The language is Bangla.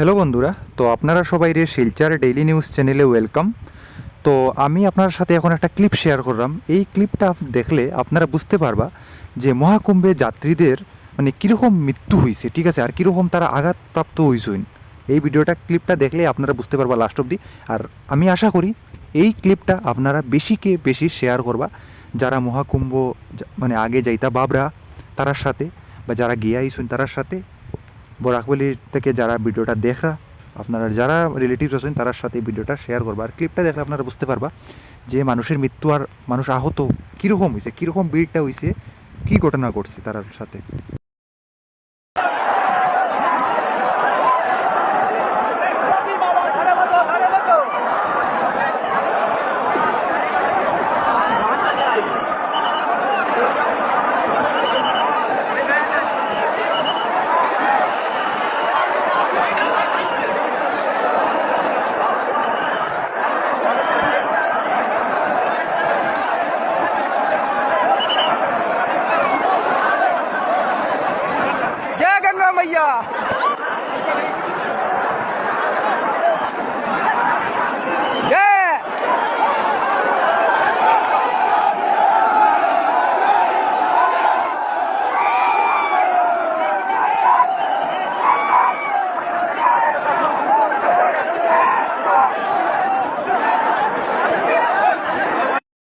হ্যালো বন্ধুরা। তো আপনারা সবাই রে শিলচার ডেইলি নিউজ চ্যানেলে ওয়েলকাম তো আমি আপনার সাথে এখন একটা ক্লিপ শেয়ার করলাম। এই ক্লিপটা দেখলে আপনারা বুঝতে পারবা যে মহাকুম্ভে যাত্রীদের মানে কীরকম মৃত্যু হয়েছে ঠিক আছে? আর কীরকম তারা আঘাতপ্রাপ্ত হয়েছেন এই ভিডিওটা ক্লিপটা দেখলে আপনারা বুঝতে পারবা লাস্ট অবধি। আর আমি আশা করি এই ক্লিপটা আপনারা বেশিকে বেশি শেয়ার করবা। যারা মহাকুম্ভ মানে আগে যাইতা বাবরা, তারার সাথে বা যারা গিয়া আইসুন তারার সাথে। বরাকবলি থেকে যারা ভিডিওটা দেখা আপনারা যারা রিলেটিভস আছেন তার সাথে ভিডিওটা শেয়ার করবা। আর ক্লিপটা দেখলে আপনারা বুঝতে পারবা যে মানুষের মৃত্যু আর মানুষ আহত কীরকম হয়েছে কীরকম বিডটা হয়েছে কী ঘটনা ঘটছে তার সাথে। मैया?